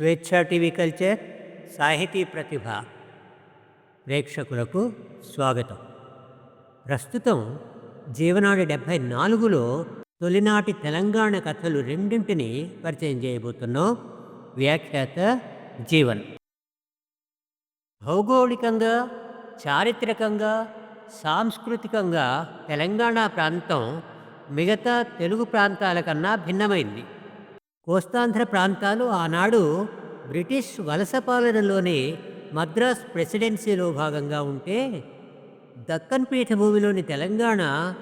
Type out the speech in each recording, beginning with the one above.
స్వేచ్ఛ TV culture సాహితీ ప్రతిభ. ప్రేక్షకులకు స్వాగతం. ప్రస్తుతం జీవనాడి డెబ్భై నాలుగులో తొలినాటి తెలంగాణ కథలు రెండింటిని పరిచయం చేయబోతున్నాం. వ్యాఖ్యాత జీవన్. భౌగోళికంగా చారిత్రకంగా సాంస్కృతికంగా తెలంగాణ ప్రాంతం మిగతా తెలుగు ప్రాంతాల కన్నా భిన్నమైంది. కోస్తాంధ్ర ప్రాంతాలు ఆనాడు బ్రిటిష్ వలస పాలనలోని మద్రాస్ ప్రెసిడెన్సీలో భాగంగా ఉంటే దక్కన్ పీఠభూమిలోని తెలంగాణ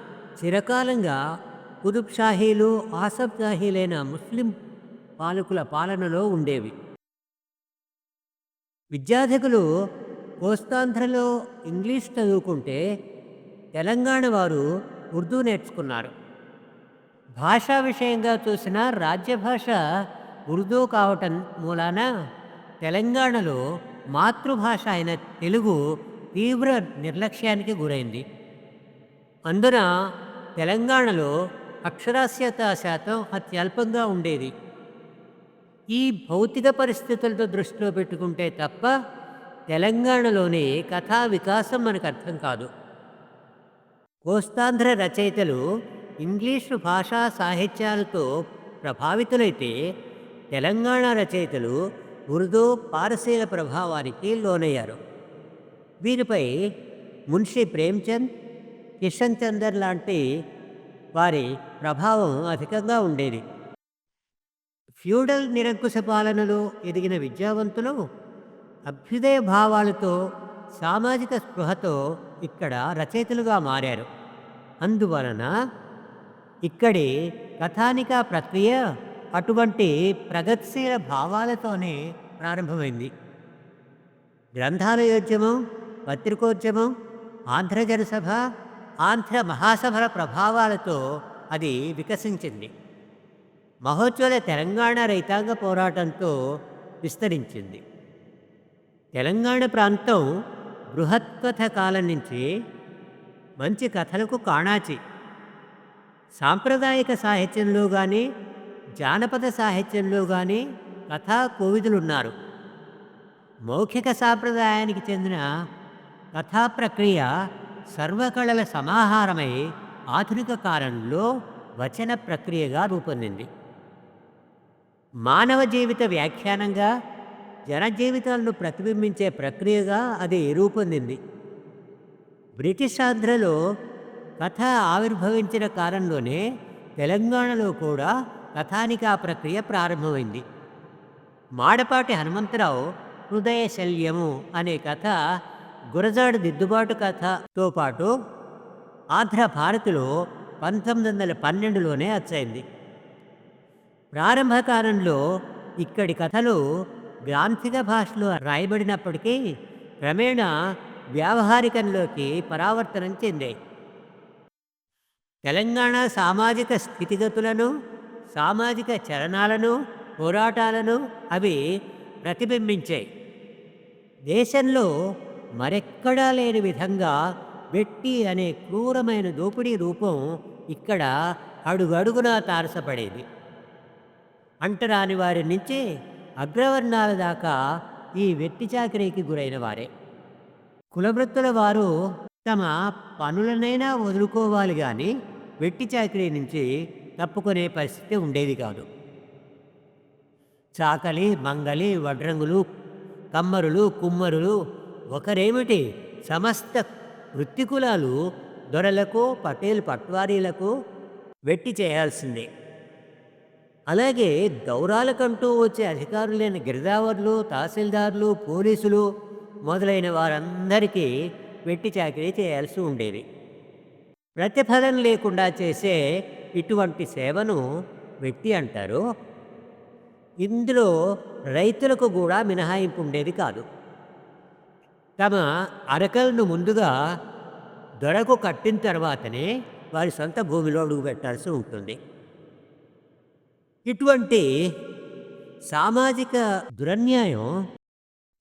చిరకాలంగా కుదుబ్షాహీలు ఆసబ్షాహీలైన షాహీలైన ముస్లిం పాలకుల పాలనలో ఉండేవి. విద్యార్థికులు కోస్తాంధ్రలో ఇంగ్లీష్ చదువుకుంటే తెలంగాణ వారు ఉర్దూ నేర్చుకున్నారు. భాషా విషయంగా చూసిన రాజ్యభాష ఉర్దూ కావటం మూలాన తెలంగాణలో మాతృభాష అయిన తెలుగు తీవ్ర నిర్లక్ష్యానికి గురైంది. అందున తెలంగాణలో అక్షరాస్యత శాతం అత్యల్పంగా ఉండేది. ఈ భౌతిక పరిస్థితులతో దృష్టిలో పెట్టుకుంటే తప్ప తెలంగాణలోని కథా వికాసం మనకు అర్థం కాదు. కోస్తాంధ్ర రచయితలు ఇంగ్లీషు భాషా సాహిత్యాలతో ప్రభావితులైతే తెలంగాణ రచయితలు ఉర్దూ పారసీల ప్రభావానికి లోనయ్యారు. వీరిపై మున్షి ప్రేమ్చంద్ కిషన్ చందర్ లాంటి వారి ప్రభావం అధికంగా ఉండేది. ఫ్యూడల్ నిరంకుశ పాలనలో ఎదిగిన విద్యావంతులు అభ్యుదయ భావాలతో సామాజిక స్పృహతో ఇక్కడ రచయితలుగా మారారు. అందువలన ఇక్కడి కథానిక ప్రక్రియ అటువంటి ప్రగతిశీల భావాలతోనే ప్రారంభమైంది. గ్రంథాలయోద్యమం పత్రికోద్యమం ఆంధ్ర జనసభ ఆంధ్ర మహాసభల ప్రభావాలతో అది వికసించింది. మహోజ్వల తెలంగాణ రైతాంగ పోరాటంతో విస్తరించింది. తెలంగాణ ప్రాంతం బృహత్కథ కాలం నుంచి మంచి కథలకు కాణాచి. సాంప్రదాయక సాహిత్యంలో కానీ జానపద సాహిత్యంలో కానీ కథా కోవిదులున్నారు. మౌఖిక సాంప్రదాయానికి చెందిన కథా ప్రక్రియ సర్వకళల సమాహారమై ఆధునిక కాలంలో వచన ప్రక్రియగా రూపొందింది. మానవ జీవిత వ్యాఖ్యానంగా జనజీవితాలను ప్రతిబింబించే ప్రక్రియగా అది రూపొందింది. బ్రిటిష్ ఆంధ్రలో కథ ఆవిర్భవించిన కాలంలోనే తెలంగాణలో కూడా కథానికా ప్రక్రియ ప్రారంభమైంది. మాడపాటి హనుమంతరావు హృదయ శల్యము అనే కథ గురజాడు దిద్దుబాటు కథతో పాటు ఆంధ్ర భారతిలో పంతొమ్మిది వందల పన్నెండులోనే వచ్చైంది ప్రారంభ కాలంలో ఇక్కడి కథలు గ్రాంథిక భాషలో రాయబడినప్పటికీ క్రమేణా వ్యావహారికంలోకి పరావర్తనం చెందాయి. తెలంగాణ సామాజిక స్థితిగతులను సామాజిక చలనాలను పోరాటాలను అవి ప్రతిబింబించాయి. దేశంలో మరెక్కడా లేని విధంగా వెట్టి అనే క్రూరమైన దోపిడీ రూపం ఇక్కడ అడుగడుగునా తారసపడేది. అంటరాని వారి నుంచి అగ్రవర్ణాల దాకా ఈ వెట్టి చాకరీకి గురైన వారే. కులవృత్తుల వారు తమ పనులనైనా వదులుకోవాలి కానీ వెట్టి చాకరీ నుంచి తప్పుకునే పరిస్థితి ఉండేది కాదు. చాకలి మంగలి వడ్రంగులు కమ్మరులు కుమ్మరులు ఒకరేమిటి? సమస్త వృత్తికులాలు దొరలకు పటేల్ పట్వారీలకు వెట్టి చేయాల్సిందే. అలాగే దౌరాలకంటూ వచ్చే అధికారులైన గిరిదావర్లు తహసీల్దార్లు పోలీసులు మొదలైన వారందరికీ వెట్టి చాకరీ చేయాల్సి ఉండేది. ప్రతిఫలం లేకుండా చేసే ఇటువంటి సేవను వ్యక్తి అంటారు. ఇందులో రైతులకు కూడా మినహాయింపు ఉండేది కాదు. తమ అరకలను ముందుగా దొరకు కట్టిన తర్వాతనే వారి సొంత భూమిలో అడుగు పెట్టాల్సి ఉంటుంది. ఇటువంటి సామాజిక దురన్యాయం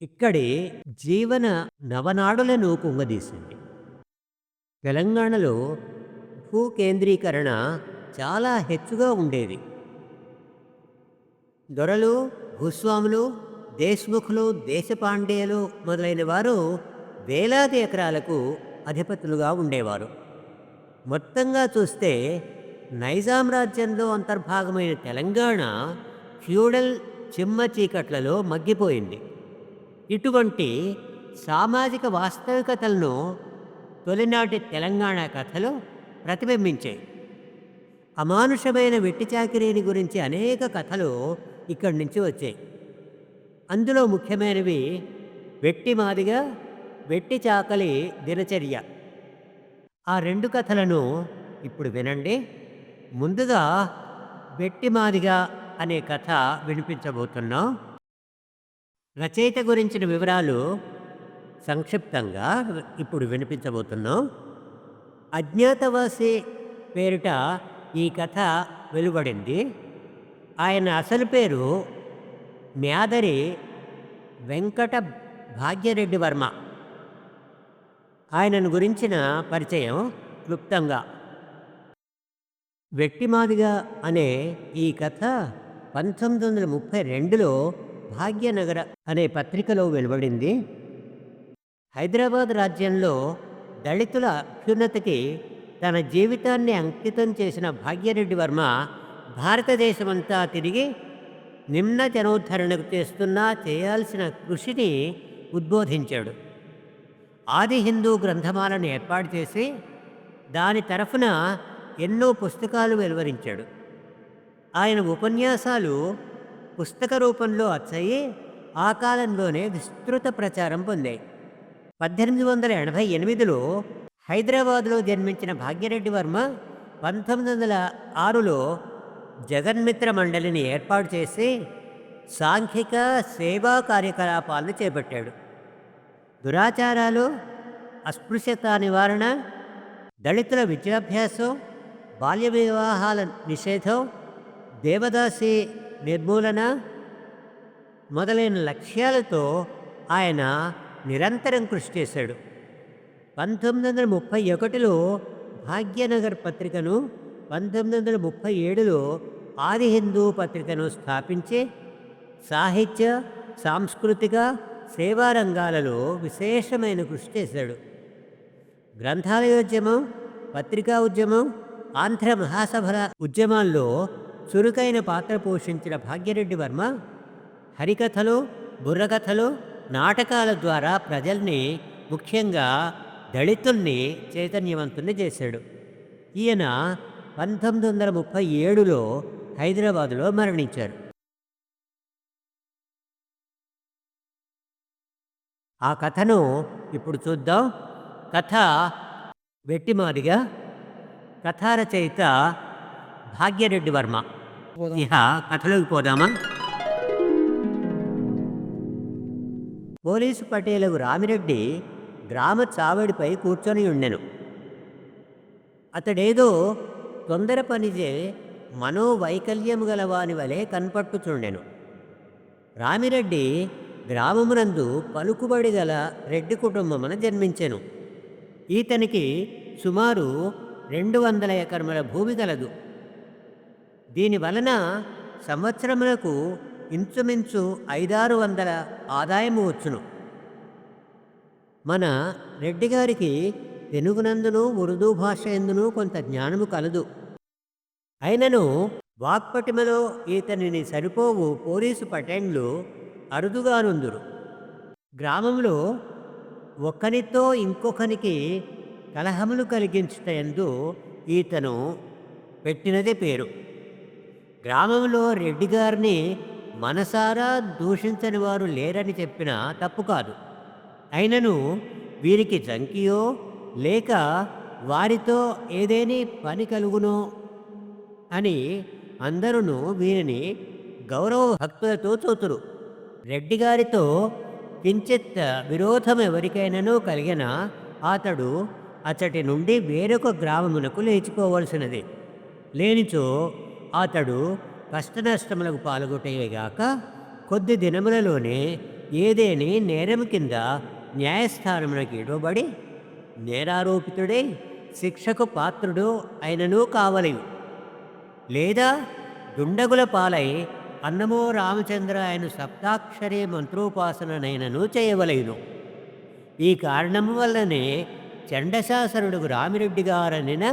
ఇక్కడి జీవన నవనాడులను కుంగదీసింది. తెలంగాణలో భూ కేంద్రీకరణ చాలా హెచ్చుగా ఉండేది. దొరలు భూస్వాములు దేశ్ముఖులు దేశపాండేయులు మొదలైన వారు వేలాది ఎకరాలకు అధిపతులుగా ఉండేవారు. మొత్తంగా చూస్తే నైజాం రాజ్యంలో అంతర్భాగమైన తెలంగాణ ఫ్యూడల్ చిమ్మ చీకట్లలో మగ్గిపోయింది. ఇటువంటి సామాజిక వాస్తవికతలను తొలినాటి తెలంగాణ కథలు ప్రతిబింబించాయి. అమానుషమైన వెట్టి చాకిరీని గురించి అనేక కథలు ఇక్కడి నుంచి వచ్చాయి. అందులో ముఖ్యమైనవి వెట్టి మాదిగా వెట్టి చాకలి దినచర్య. ఆ రెండు కథలను ఇప్పుడు వినండి. ముందుగా వెట్టి మాదిగా అనే కథ వినిపించబోతున్నాం. రచయిత గురించిన వివరాలు సంక్షిప్తంగా ఇప్పుడు వినిపించబోతున్నాం. అజ్ఞాతవాసి పేరిట ఈ కథ వెలువడింది. ఆయన అసలు పేరు మ్యాదరి వెంకట భాగ్యరెడ్డి వర్మ. ఆయనను గురించిన పరిచయం క్లుప్తంగా. వెట్టిమాదిగా అనే ఈ కథ పంతొమ్మిది వందల ముప్పై రెండులో భాగ్యనగర అనే పత్రికలో వెలువడింది. హైదరాబాద్ రాజ్యంలో దళితుల అభ్యున్నతికి తన జీవితాన్ని అంకితం చేసిన భాగ్యరెడ్డి వర్మ భారతదేశమంతా తిరిగి నిమ్న జనోద్ధరణకు చేస్తున్న చేయాల్సిన కృషిని ఉద్బోధించాడు. ఆది హిందూ గ్రంథమాలను ఏర్పాటు చేసి దాని తరఫున ఎన్నో పుస్తకాలు వెలువరించాడు. ఆయన ఉపన్యాసాలు పుస్తక రూపంలో అచ్చయి ఆ కాలంలోనే విస్తృత ప్రచారం పొందాయి. పద్దెనిమిది వందల ఎనభై ఎనిమిదిలో హైదరాబాద్లో జన్మించిన భాగ్యరెడ్డి వర్మ పంతొమ్మిది వందల ఆరులో జగన్మిత్ర మండలిని ఏర్పాటు చేసి సాంఘిక సేవా కార్యకలాపాలను చేపట్టాడు. దురాచారాలు అస్పృశ్యత నివారణ దళితుల విద్యాభ్యాసం బాల్య వివాహాల నిషేధం దేవదాసి నిర్మూలన మొదలైన లక్ష్యాలతో ఆయన నిరంతరం కృషి చేశాడు. పంతొమ్మిది వందల ముప్పై ఒకటిలో భాగ్యనగర్ పత్రికను పంతొమ్మిది వందల ముప్పై ఏడులో ఆది హిందూ పత్రికను స్థాపించి సాహిత్య సాంస్కృతిక సేవా రంగాలలో విశేషమైన కృషి చేశాడు. గ్రంథాలయోద్యమం పత్రికా ఉద్యమం ఆంధ్ర మహాసభల ఉద్యమాల్లో చురుకైన పాత్ర పోషించిన భాగ్యరెడ్డి వర్మ హరికథలు బుర్రకథలు నాటకాల ద్వారా ప్రజల్ని ముఖ్యంగా దళితుల్ని చైతన్యవంతుల్ని చేశాడు. ఈయన పంతొమ్మిది వందల ముప్పై ఏడులో హైదరాబాదులో మరణించారు. ఆ కథను ఇప్పుడు చూద్దాం. కథ వెట్టిమారిగా కథారచయిత భాగ్యరెడ్డి వర్మ. ఇహ కథలోకి పోదామా? పోలీసు పటేలకు రామిరెడ్డి గ్రామ చావడిపై కూర్చొని ఉండెను. అతడేదో తొందర పనిచే మనోవైకల్యము గలవాని వలె కనపట్టుచుండెను. రామిరెడ్డి గ్రామమునందు పలుకుబడి గల రెడ్డి కుటుంబమున జన్మించెను. ఈతనికి సుమారు రెండు వందల ఎకరముల భూమి గలదు. దీని వలన సంవత్సరములకు ఇంచుమించు ఐదారు వందల ఆదాయము వచ్చును. మన రెడ్డి గారికి తెలుగునందును ఉర్దూ భాష ఎందును కొంత జ్ఞానము కలదు. అయినను వాక్పటిమలో ఈతనిని సరిపోవు పోలీసు పటేండ్లు అరుదుగానుందురు. గ్రామంలో ఒకనితో ఇంకొకనికి కలహములు కలిగించుటయందు ఈతను పెట్టినదే పేరు. గ్రామంలో రెడ్డి గారిని మనసారా దూషించని వారు లేరని చెప్పినా తప్పు కాదు. అయినను వీరికి జంకియో లేక వారితో ఏదేని పని కలుగునో అని అందరూ వీరిని గౌరవ భక్తులతో చూతురు. రెడ్డి గారితో కించిత్ విరోధం ఎవరికైనానో కలిగిన అతడు అతడి నుండి వేరొక గ్రామమునకు లేచిపోవలసినది. లేనిచో అతడు కష్టనష్టములకు పాల్గొటేగాక కొద్ది దినములలోనే ఏదేని నేరం కింద న్యాయస్థానమునకు ఇడవబడి నేరారోపితుడై శిక్షకు పాత్రుడు అయినను కావలేవు లేదా దుండగుల పాలై అన్నమో రామచంద్ర ఆయన సప్తాక్షరి మంత్రోపాసననైనను చేయవలేను. ఈ కారణము వల్లనే చండశాసనుడు రామిరెడ్డి గారనిన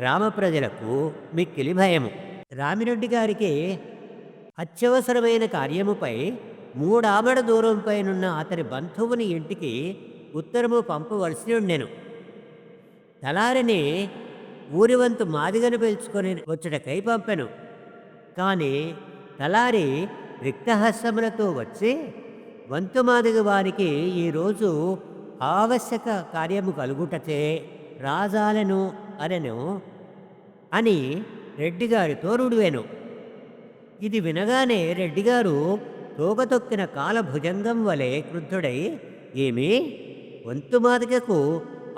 గ్రామ ప్రజలకు మిక్కిలి భయము. రామిరెడ్డి గారికి అత్యవసరమైన కార్యముపై మూడామడ దూరంపైనున్న అతని బంధువుని ఇంటికి ఉత్తరము పంపవలసి ఉండెను. తలారిని ఊరివంతు మాదిగను పిలుచుకొని వచ్చుటకై పంపెను. కానీ తలారి రిక్తహస్తములతో వచ్చి వంతు మాదిగ వారికి ఈరోజు ఆవశ్యక కార్యము కలుగుటచే రాజాలను అనెను అని రెడ్డిగారితో రుడివెను ఇది వినగానే రెడ్డిగారు తోకతొక్కిన కాల భుజంగం వలె క్రుద్ధుడై ఏమి? వంతు మాదిగకు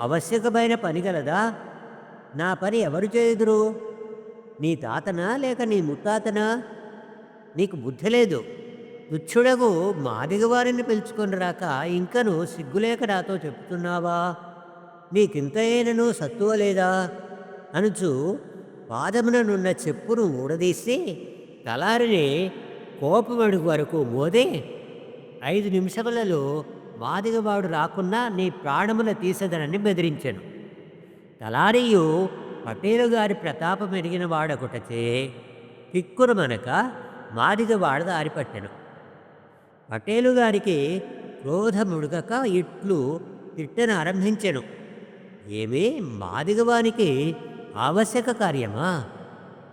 ఆవశ్యకమైన పని గలదా? నా పని ఎవరు చేయుదురు? నీ తాతనా లేక నీ ముత్తాతనా? నీకు బుద్ధి లేదు. తుచ్చుడగు మాదిగ వారిని పిలుచుకొని రాక ఇంకను సిగ్గులేక నాతో చెప్తున్నావా నీకింతైనను సత్తువ లేదా అనుచు పాదముననున్న చెప్పును ఊడదీసి తలారిని కోపమడుగు వరకు మోదే ఐదు నిమిషములలో మాదిగవాడు రాకున్నా నీ ప్రాణముల తీసదనని బెదిరించెను. తలారియు పటేలు గారి ప్రతాపం ఎరిగిన వాడొకటచే కిక్కురమనక మాదిగవాడ దారి పట్టెను పటేలు గారికి క్రోధముడుగక ఇట్లు తిట్టను ఆరంభించెను. ఏమీ మాదిగవానికి ఆవశ్యక కార్యమా?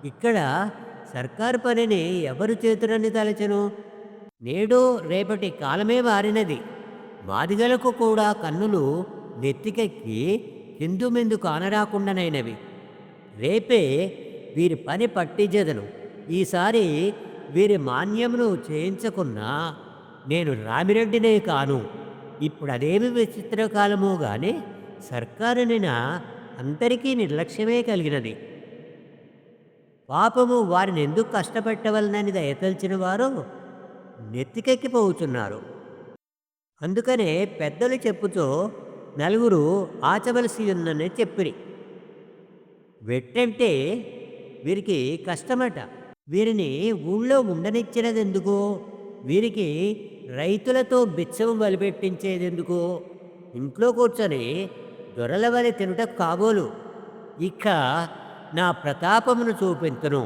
ఇక్కడ సర్కారు పనిని ఎవరు చేతురని తలచను? నేడు రేపటి కాలమే మారినది మాదిగలకు కూడా కన్నులు నెత్తికెక్కి కిందుమిందు కానరాకుండానైనవి. రేపే వీరి పని పట్టించదను ఈసారి వీరి మాన్యమును చేయించకున్నా నేను రామిరెడ్డినే కాను. ఇప్పుడు అదేమి విచిత్ర కాలమో గాని సర్కారునిన అందరికీ నిర్లక్ష్యమే కలిగినది. పాపము వారిని ఎందుకు కష్టపెట్టవలనని దయతలిచిన వారు నెత్తికెక్కిపోతున్నారు. అందుకనే పెద్దలు చెప్పుతో నలుగురు ఆచవలసి ఉందని చెప్పిరి. వెట్టంటే వీరికి కష్టమట. వీరిని ఊళ్ళో ఉండనిచ్చినదెందుకు? వీరికి రైతులతో బిచ్చము బలిపెట్టించేదెందుకో? ఇంట్లో కూర్చొని దొరల వలె తినుట కాబోలు. ఇక నా ప్రతాపమును చూపింతును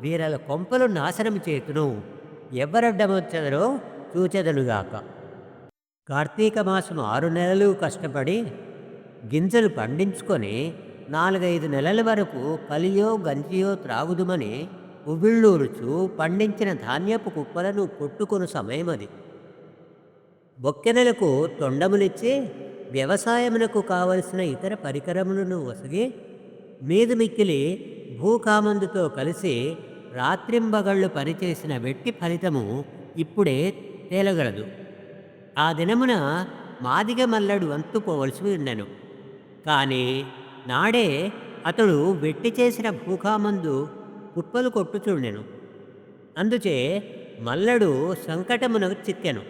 వీరల కొంపలు నాశనం చేతును. ఎవరడ్డమొచ్చదరో చూచెదనుగాక. కార్తీక మాసం ఆరు నెలలు కష్టపడి గింజలు పండించుకొని నాలుగైదు నెలల వరకు కలియో గంజియో త్రాగుదుమని ఉబిళ్ళూరుచు పండించిన ధాన్యపు కుప్పలను కొట్టుకొను సమయం అది బొక్కెనలకు తొండములిచ్చి వ్యవసాయమునకు కావలసిన ఇతర పరికరములను వసగి మీదు మిక్కిలి భూకామందుతో కలిసి రాత్రింబగళ్ళు పనిచేసిన వెట్టి ఫలితము ఇప్పుడే తేలగలదు. ఆ దినమున మాదిగ మల్లడు అంతుకోవలసి ఉండెను. కానీ నాడే అతడు వెట్టి చేసిన భూకామందు కుప్పలు కొట్టుచుండెను. అందుచే మల్లడు సంకటమునకు చిక్కెను.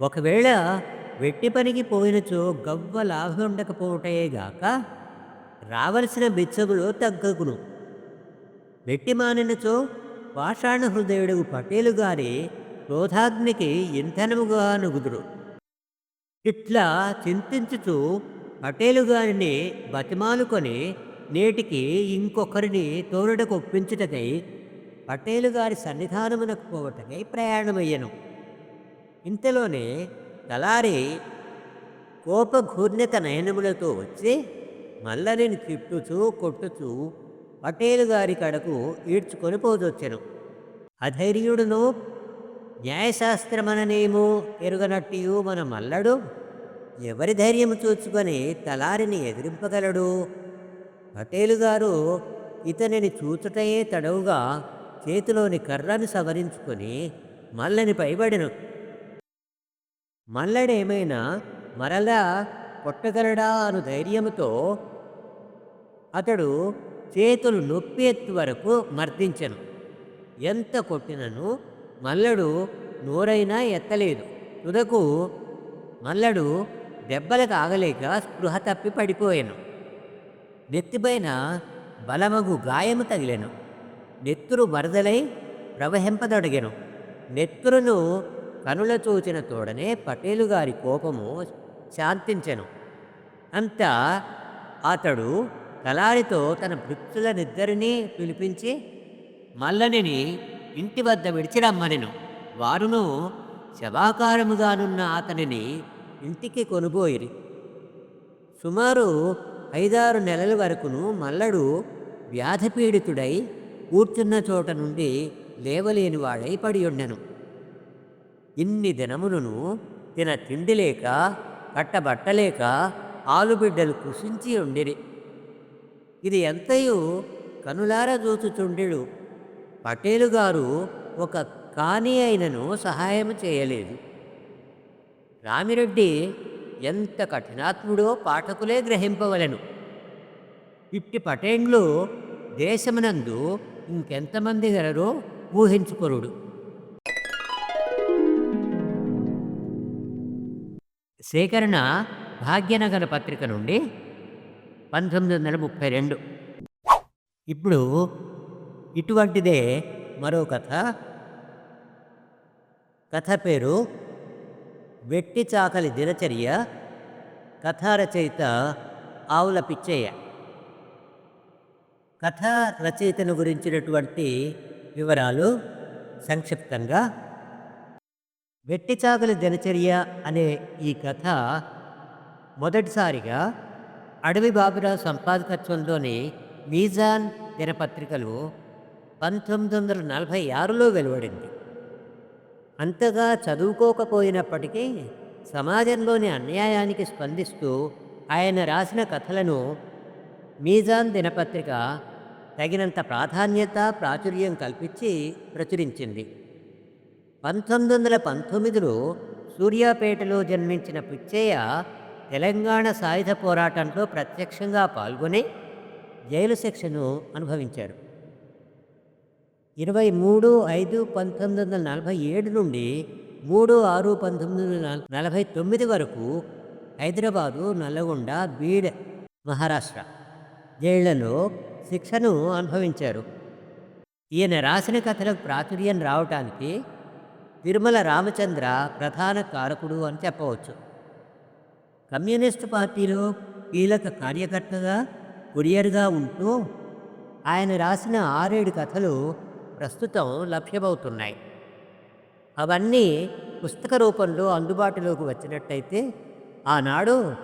ఒకవేళ వెట్టి పనికి పోయినచో గవ్వ లాభముండకపోవటయేగాక రావలసిన బిచ్చములు తగ్గకును. వెట్టి మానినచో పాషాణ హృదయుడు పటేలు గారి క్రోధాగ్నికి ఇంధనముగా నుగుదురు. ఇట్లా చింతించుచు పటేలు గారిని బతిమాలుకొని నేటికి ఇంకొకరిని తోరుడకు ఒప్పించుటకై పటేలు గారి సన్నిధానమునకు పోవటకై ప్రయాణమయ్యను. ఇంతలోనే తలారి కోపఘూర్ణిత నయనములతో వచ్చి మల్లరిని తిట్టుచూ కొట్టుచూ పటేలు గారి కడకు ఈడ్చుకొని పోదొచ్చెను అధైర్యుడును న్యాయశాస్త్రమననేమో ఎరుగనట్టియు మన మల్లడు ఎవరి ధైర్యము చూచుకొని తలారిని ఎదిరింపగలడు? పటేలు గారు ఇతనిని చూచుటయే తడవుగా చేతిలోని కర్రను సవరించుకొని మల్లని పైబడిను. మల్లడేమైనా మరలా కొట్టగలడా అను ధైర్యముతో అతడు చేతులు నొప్పి ఎత్తు వరకు మర్దించెను. ఎంత కొట్టినను మల్లడు నోరైనా ఎత్తలేదు. తుదకు మల్లడు దెబ్బలకు ఆగలేక స్పృహ తప్పి పడిపోయాను. నెత్తిపైన బలమగు గాయము తగిలెను. నెత్తురు వరదలై ప్రవహింపదొడగెను నెత్తురును కనుల చూచిన తోడనే పటేలు గారి కోపము శాంతించెను. అంతా అతడు తలారితో తన భృత్తులనిద్దరినీ పిలిపించి మల్లనిని ఇంటి వద్ద విడిచిరమ్మనెను వారును శవాకారముగానున్న అతనిని ఇంటికి కొనుబోయిరి. సుమారు ఐదారు నెలల వరకును మల్లడు వ్యాధిపీడితుడై కూర్చున్న చోట నుండి లేవలేని వాడై పడి ఉండెను. ఇన్ని దినములను తిన తిండి లేక కట్టబట్టలేక ఆలుబిడ్డలు కుషించి ఉండిరి. ఇది ఎంతయు కనులార చూచుచుండెడు పటేలు గారు ఒక కాని అయినను సహాయం చేయలేదు. రామిరెడ్డి ఎంత కఠినాత్ముడో పాఠకులే గ్రహింపవలెను. ఇట్టి పటేండ్లు దేశమునందు ఇంకెంతమంది గలరో ఊహించుకొరుడు సేకరణ భాగ్యనగర పత్రిక నుండి పంతొమ్మిది వందల ముప్పై రెండు. ఇప్పుడు ఇటువంటిదే మరో కథ. కథ పేరు వెట్టి చాకలి దినచర్య కథారచయిత ఆవుల పిచ్చయ్య. కథ రచయితను గురించినటువంటి వివరాలు సంక్షిప్తంగా వెట్టిచాకుల దినచర్య అనే ఈ కథ మొదటిసారిగా అడవి బాబురావు సంపాదకత్వంలోని మీజాన్ దినపత్రికలు పంతొమ్మిది వందల నలభై ఆరులో వెలువడింది. అంతగా చదువుకోకపోయినప్పటికీ సమాజంలోని అన్యాయానికి స్పందిస్తూ ఆయన రాసిన కథలను మీజాన్ దినపత్రిక తగినంత ప్రాధాన్యత ప్రాచుర్యం కల్పించి ప్రచురించింది. పంతొమ్మిది వందల పంతొమ్మిదిలో సూర్యాపేటలో జన్మించిన పిచ్చయ్య తెలంగాణ సాయుధ పోరాటంలో ప్రత్యక్షంగా పాల్గొని జైలు శిక్షను అనుభవించారు. ఇరవై మూడు ఐదు పంతొమ్మిది వందల నలభై ఏడు నుండి మూడు ఆరు పంతొమ్మిది వందల నలభై తొమ్మిది వరకు హైదరాబాదు నల్లగొండ బీడ్ మహారాష్ట్ర జైళ్ళలో శిక్షను అనుభవించారు. ఈయన రాసిన కథలకు ప్రాచుర్యం రావటానికి తిరుమల రామచంద్ర ప్రధాన కారకుడు అని చెప్పవచ్చు. కమ్యూనిస్టు పార్టీలో కీలక కార్యకర్తగా కొరియర్గా ఉంటూ ఆయన రాసిన ఆరేడు కథలు ప్రస్తుతం లభ్యమవుతున్నాయి. అవన్నీ పుస్తక రూపంలో అందుబాటులోకి వచ్చినట్టయితే ఆనాడు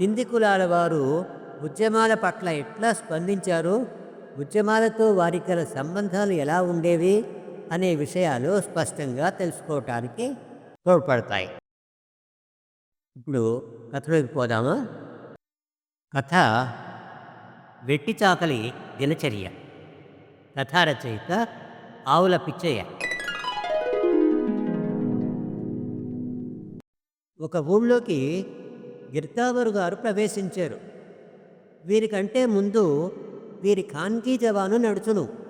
హింది కులాల వారు ఉద్యమాల పట్ల ఎట్లా స్పందించారు ఉద్యమాలతో వారి గల సంబంధాలు ఎలా ఉండేవి అనే విషయాలు స్పష్టంగా తెలుసుకోవటానికి తోడ్పడతాయి. ఇప్పుడు కథలోకి పోదామా? కథ వెట్టి చాకలి దినచర్య. కథారచయిత ఆవుల పిచ్చయ్య. ఒక ఊళ్ళోకి గిర్తావరు గారు ప్రవేశించారు. వీరికంటే ముందు వీరి ఖాన్కీ జవాను నడుచును.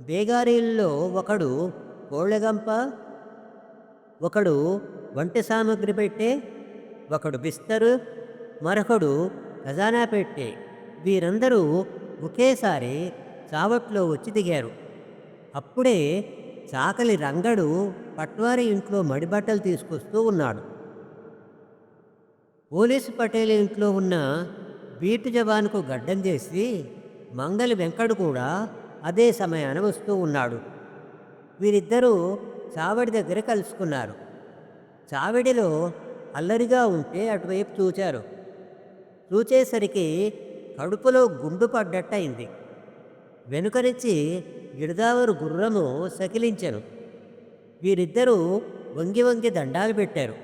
బేగారీల్లో ఒకడు కోళ్ళగంప ఒకడు వంట సామాగ్రి పెట్టే ఒకడు బిస్తరు మరొకడు ఖజానా పెట్టే. వీరందరూ ఒకేసారి చావట్లో వచ్చి దిగారు. అప్పుడే చాకలి రంగడు పట్వారి ఇంట్లో మడిబట్టలు తీసుకొస్తూ ఉన్నాడు. పోలీసు పటేల్ ఇంట్లో ఉన్న బీటు జవాన్కు గడ్డం చేసి మంగలి వెంకడు కూడా అదే సమయాన వస్తూ ఉన్నాడు. వీరిద్దరూ చావడి దగ్గర కలుసుకున్నారు. చావడిలో అల్లరిగా ఉంటే అటువైపు చూచారు. చూచేసరికి కడుపులో గుండు పడ్డట్టయింది. వెనుక నుంచి గిడదావరు గుర్రము సకిలించను. వీరిద్దరూ వంగి వంగి దండాలు పెట్టారు.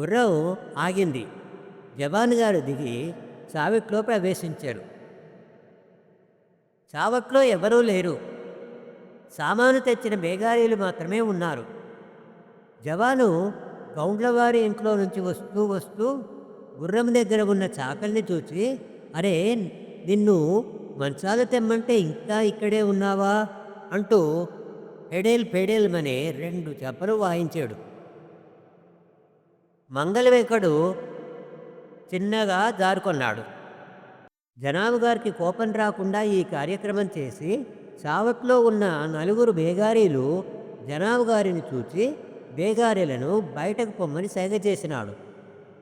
గుర్రం ఆగింది. జవాన్ గారు దిగి చావట్లో ప్రవేశించారు. చావట్లో ఎవరూ లేరు. సామాను తెచ్చిన మేఘారీలు మాత్రమే ఉన్నారు. జవాను గౌండ్లవారి ఇంట్లో నుంచి వస్తూ వస్తూ గుర్రం దగ్గర ఉన్న చాకల్ని చూసి అరే నిన్ను మంచాలు తెమ్మంటే ఇంకా ఇక్కడే ఉన్నావా? అంటూ పెడేల్ పెడేల్మనే రెండు చెప్పలు వాయించాడు. మంగళవేకడు చిన్నగా జారుకొన్నాడు. జనాబు గారికి కోపం రాకుండా ఈ కార్యక్రమం చేసి చావట్లో ఉన్న నలుగురు బేగారీలు జనాబు గారిని చూచి బేగారీలను బయటకు పొమ్మని సైగ చేసినాడు.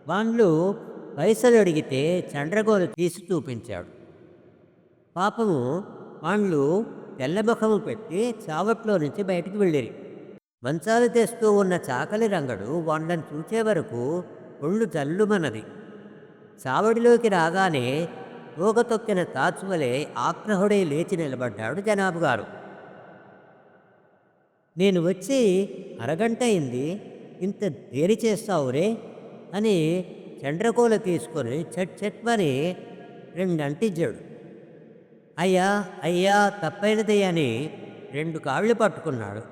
వాళ్ళు పైసలు అడిగితే చండ్రగోలు తీసి చూపించాడు. పాపము వాళ్ళు తెల్లముఖము పెట్టి చావట్లో నుంచి బయటికి వెళ్ళిరి. మంచాలు తెస్తూ ఉన్న చాకలి రంగడు వాళ్ళని చూచే వరకు ఒళ్ళు జల్లుమన్నది. చావడిలోకి రాగానే తోక తొక్కిన తాచువలే ఆగ్రహుడై లేచి నిలబడ్డాడు జనాబు గారు. నేను వచ్చి అరగంట అయింది ఇంత దేరి చేస్తావురే? అని చండ్రకోల తీసుకొని చట్ చట్మని రెండంటించాడు. అయ్యా అయ్యా తప్పైనది అని రెండు కాళ్ళు పట్టుకున్నాడు.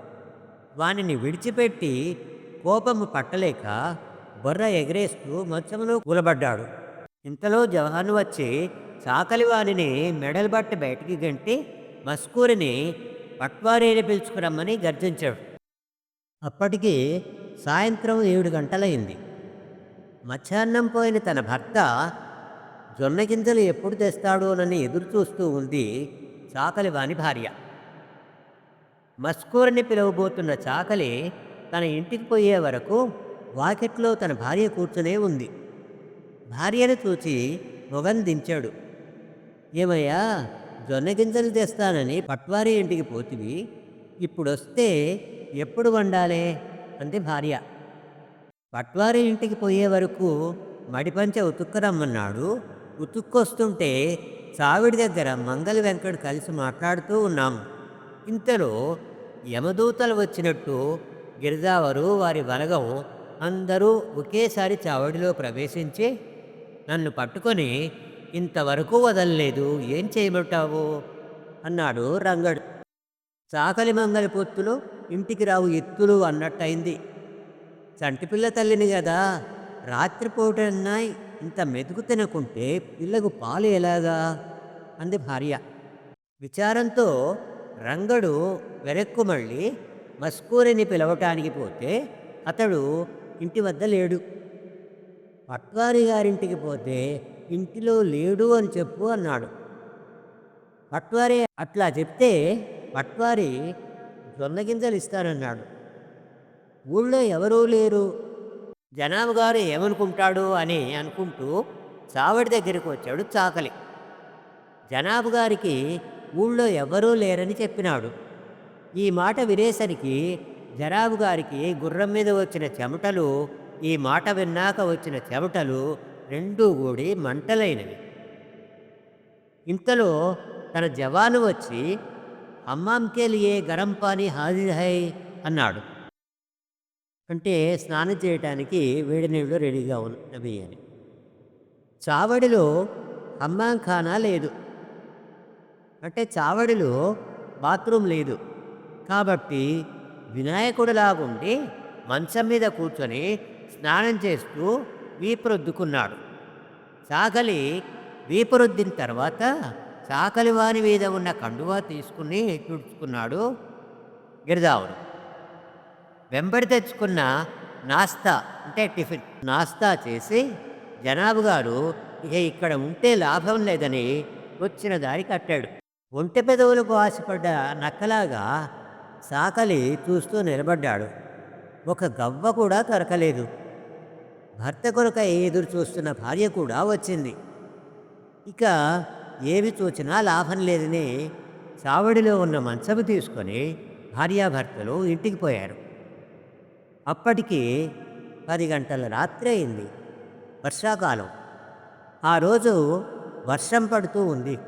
వానిని విడిచిపెట్టి కోపము పట్టలేక బొర్ర ఎగరేస్తూ మంచంలో కూలబడ్డాడు. ఇంతలో జవాను వచ్చి చాకలివానిని మెడలు బట్టి బయటికి గంటి మస్కూరిని పట్వారీని పిలుచుకురమ్మని గర్జించాడు. అప్పటికి సాయంత్రం ఏడు గంటలైంది. మధ్యాహ్నం పోయిన తన భర్త జొన్న గింజలు ఎప్పుడు తెస్తాడోనని ఎదురుచూస్తూ ఉంది చాకలివాని భార్య. మస్కూరిని పిలువబోతున్న చాకలి తన ఇంటికి పోయే వరకు వాకెట్లో తన భార్య కూర్చునే ఉంది. భార్యను చూచి మొగం దించాడు. ఏమయ్యా జొన్న గింజలు తెస్తానని పట్వారి ఇంటికి పోతివి ఇప్పుడొస్తే ఎప్పుడు వండాలే? అంది భార్య. పట్వారి ఇంటికి పోయే వరకు మడిపంచ ఉతుక్కరమ్మన్నాడు ఉతుక్కొస్తుంటే చావిడి దగ్గర మంగళ వెంకట్ కలిసి మాట్లాడుతూ ఉన్నాము ఇంతలో యమదూతలు వచ్చినట్టు గిరిజావరు వారి వలగం అందరూ ఒకేసారి చావడిలో ప్రవేశించి నన్ను పట్టుకొని ఇంతవరకు వదలలేదు. ఏం చేయబట్టావు అన్నాడు రంగడు. చాకలి మంగలి పొత్తులు ఇంటికి రావు ఎత్తులు అన్నట్టయింది. చంటిపిల్ల తల్లిని కదా రాత్రిపూటన్నా ఇంత మెతుకు తినకుంటే పిల్లకు పాలు ఎలాగా? అంది భార్య. విచారంతో రంగడు వెనక్కు మళ్ళీ మస్కూరిని పిలవటానికి పోతే అతడు ఇంటి వద్ద లేడు. పట్వారి గారింటికి పోతే ఇంటిలో లేడు అని చెప్పు అన్నాడు. పట్వారి అట్లా చెప్తే పట్వారి జొన్న గింజలు ఇస్తానన్నాడు. ఊళ్ళో ఎవరూ లేరు. జనాబు గారు ఏమనుకుంటాడు అని అనుకుంటూ చావడి దగ్గరికి వచ్చాడు చాకలి. జనాబు గారికి ఊళ్ళో ఎవరూ లేరని చెప్పినాడు. ఈ మాట వినేసరికి జనాబు గారికి గుర్రం మీద వచ్చిన చెమటలు ఈ మాట విన్నాక వచ్చిన చెమటలు రెండూ కూడి మంటలైనవి. ఇంతలో తన జవాను వచ్చి అమ్మాంకే లియే గరం పానీ హాజీ హై అన్నాడు. అంటే స్నానం చేయటానికి వేడి నీళ్ళు రెడీగా ఉన్నవి అని చావడిలో హమ్మాం ఖానా లేదు. అంటే చావడిలో బాత్రూమ్ లేదు. కాబట్టి వినాయకుడిలాగుండి మంచం మీద కూర్చొని స్నానం చేస్తూ వీపురొద్దుకున్నాడు. చాకలి వీపురొద్దిన తర్వాత చాకలి వాని మీద ఉన్న కండువా తీసుకుని తుడుచుకున్నాడు గిరిదావుడు వెంబడి తెచ్చుకున్న నాస్తా అంటే టిఫిన్ నాస్తా చేసి జనాబు గారు ఇక ఇక్కడ ఉంటే లాభం లేదని వచ్చిన దారి కట్టాడు. ఒంటె పెదవులకు ఆశపడ్డ నక్కలాగా సాకలి చూస్తూ నిలబడ్డాడు. ఒక గవ్వ కూడా దొరకలేదు. భర్త కొరకై ఎదురు చూస్తున్న భార్య కూడా వచ్చింది. ఇక ఏవి చూచినా లాభం లేదని చావడిలో ఉన్న మంచము తీసుకొని భార్యాభర్తలు ఇంటికి పోయారు. అప్పటికి పది గంటల రాత్రి అయింది. వర్షాకాలం. ఆ రోజు వర్షం పడుతూ ఉంది.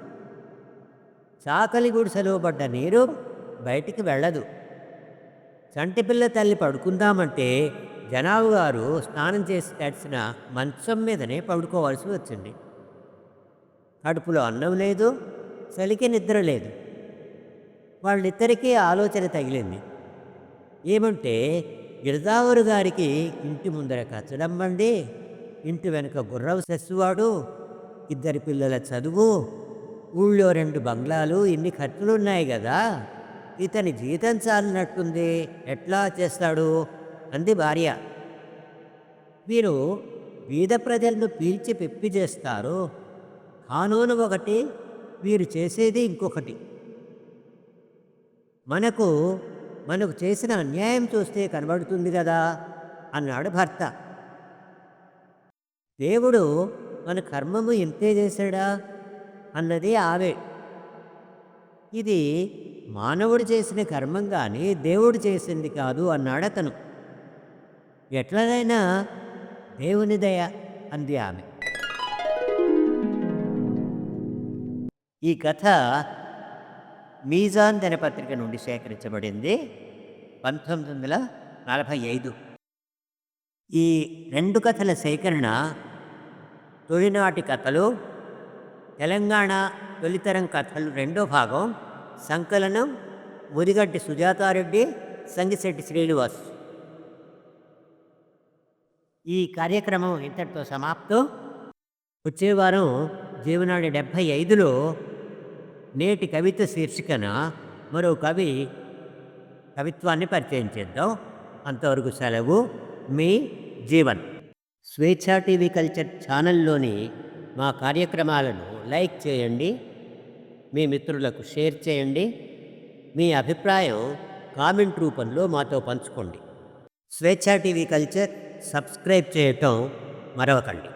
చాకలి గుడిసెలో పడ్డ నీరు బయటికి వెళ్ళదు. చంటిపిల్ల తల్లి పడుకుందామంటే జనాబు గారు స్నానం చేసి తడిసిన మంచం మీదనే పడుకోవాల్సి వచ్చింది. కడుపులో అన్నం లేదు చలికి నిద్ర లేదు. వాళ్ళిద్దరికీ ఆలోచన తగిలింది. ఏమంటే గిరిదావరు గారికి ఇంటి ముందర కచ్చడమ్మండి ఇంటి వెనుక గుర్రవ సస్సువాడు ఇద్దరి పిల్లల చదువు ఊళ్ళో రెండు బంగ్లాలు ఇన్ని ఖర్చులున్నాయి కదా ఇతని జీతం చాలినట్టుంది ఎట్లా చేస్తాడు? అంది భార్య. వీరు బీద ప్రజలను పీల్చి పెప్పి చేస్తారు. కానూను ఒకటి వీరు చేసేది ఇంకొకటి. మనకు మనకు చేసిన అన్యాయం చూస్తే కనబడుతుంది కదా అన్నాడు భర్త. దేవుడు మన కర్మము ఇంతే చేశాడా? అన్నది ఆవే ఇది మానవుడు చేసిన కర్మం కానీ దేవుడు చేసింది కాదు అన్నాడు అతను ఎట్లనైనా దేవుని దయ అంది ఆమె. ఈ కథ మీజాన్ దినపత్రిక నుండి సేకరించబడింది పంతొమ్మిది వందల నలభై ఐదు. ఈ రెండు కథల సేకరణ తొలినాటి కథలు తెలంగాణ తొలితరం కథలు రెండో భాగం సంకలనం ముదిగడ్డి సుజాతారెడ్డి సంగిశెట్టి శ్రీనివాస్. ఈ కార్యక్రమం ఇంతటితో సమాప్తం. వచ్చే వారం జీవనాడి డెబ్భై ఐదులో నేటి కవిత శీర్షికన మరో కవి కవిత్వాన్ని పరిచయం చేద్దాం. అంతవరకు సెలవు. మీ జీవన్. స్వేచ్ఛా టీవీ కల్చర్ ఛానల్లోని మా కార్యక్రమాలను లైక్ చేయండి. మీ మిత్రులకు షేర్ చేయండి. మీ అభిప్రాయం కామెంట్ రూపంలో మాతో పంచుకోండి. స్వేచ్ఛా టీవీ కల్చర్ సబ్స్క్రైబ్ చేయటం మరవకండి.